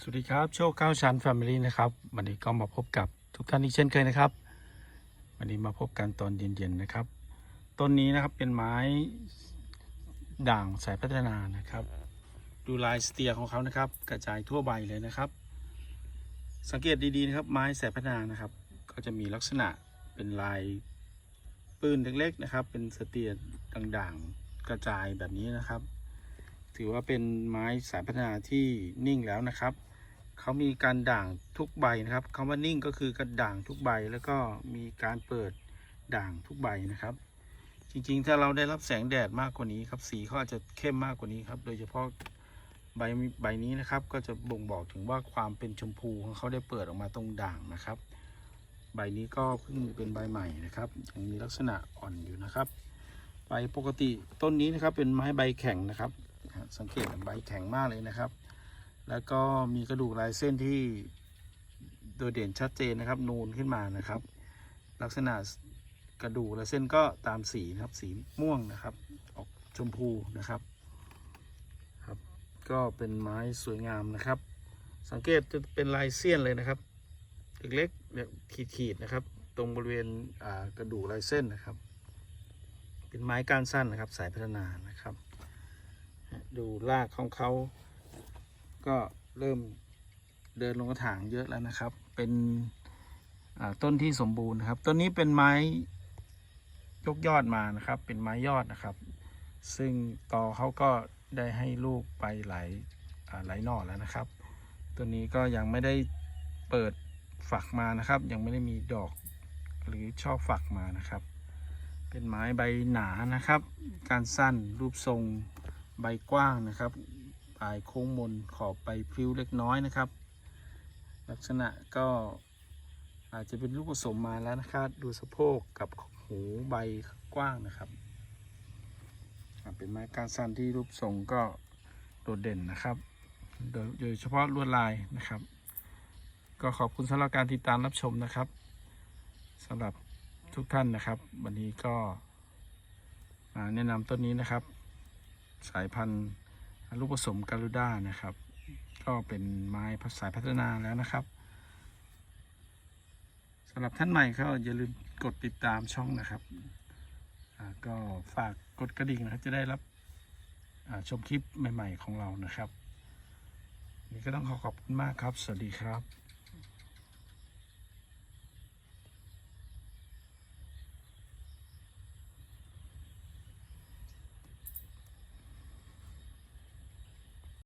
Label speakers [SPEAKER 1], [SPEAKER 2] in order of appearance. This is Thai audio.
[SPEAKER 1] สวัสดีครับ โชคเก้าชั้นแฟมิลี่นะครับ วันนี้ก็มาพบกับทุกท่านอีกเช่นเคยนะครับ วันนี้มาพบกันตอนเย็นๆนะครับ ต้นนี้นะครับเป็นไม้ด่างสายพัฒนานะครับ ดูลายสเตียของเขานะครับ กระจายทั่วใบเลยนะครับ สังเกตดีๆนะครับ ไม้สายพัฒนานะครับ ก็จะมีลักษณะเป็นลายปืนเล็กๆนะครับ เป็นสเตียด่างๆกระจายแบบนี้นะครับถือว่าเป็นไม้สายพัฒนาที่นิ่งแล้วนะครับ เขามีการด่างทุกใบนะครับคำว่านิ่งก็คือกระด่างทุกใบแล้วก็มีการเปิดด่างทุกใบนะครับ จริงๆ ถ้าเราได้รับแสงแดดมากกว่านี้ครับสีเขาอาจจะเข้มมากกว่านี้ครับ โดยเฉพาะใบใบนี้นะครับ ก็จะบ่งบอกถึงว่าความเป็นชมพูของเขาได้เปิดออกมาตรงด่างนะครับ ใบนี้ก็เพิ่งเป็นใบใหม่นะครับยังมีลักษณะอ่อนอยู่นะครับใบปกติต้นนี้นะครับเป็นไม้ใบแข็งนะครับ สังเกตใบแข็งมากเลยนะครับ แล้วก็มีกระดูกลายเส้นที่โดดเด่นชัดเจนนะครับ นูนขึ้นมานะครับ ลักษณะกระดูกและเส้นก็ตามสีนะครับ สีม่วงนะครับ ออกชมพูนะครับครับ ก็เป็นไม้สวยงามนะครับ สังเกตจะเป็นลายเสี้ยนเลยนะครับเล็กๆเนี่ยขีดๆนะครับ ตรงบริเวณกระดูกลายเส้นนะครับ เป็นไม้ก้านสั้นนะครับ สายพัฒนานะครับ ดูรากของเขา ก็เริ่มเดินลงกระถางเยอะแล้วนะครับ เป็นต้นที่สมบูรณ์ครับต้นนี้เป็นไม้ยกยอดมานะครับ เป็นไม้ยอดนะครับ ซึ่งตอเขาก็ได้ให้ลูกไปหลายหลายหน่อแล้วนะครับ ตัวนี้ก็ยังไม่ได้เปิดฝักมานะครับ ยังไม่ได้มีดอกหรือชอบฝักมานะครับ เป็นไม้ใบหนานะครับ การสั้นรูปทรงใบกว้างนะครับ ปลายโค้งมนขอบใบพลิ้วเล็กน้อยนะครับ ลักษณะก็อาจจะเป็นลูกผสมมาแล้วนะครับ ดูสะโพกกับหูใบกว้างนะครับเป็นไม้กานสั้นที่รูปทรงก็โดดเด่นนะครับโดยโดยเฉพาะลวดลายนะครับ ก็ขอบคุณสำหรับการติดตามรับชมนะครับสำหรับทุกท่านนะครับ วันนี้ก็มาแนะนำต้นนี้นะครับ สายพันธุ์ ลูกผสมการูด้านะครับ ก็เป็นไม้สายพัฒนาแล้วนะครับสำหรับท่านใหม่ก็อย่าลืมกดติดตามช่องนะครับ ก็ฝากกดกระดิ่งนะครับ จะได้รับชมคลิปใหม่ ๆ ของเรานะครับ นี่ก็ต้องขอขอบคุณมากครับ สวัสดีครับ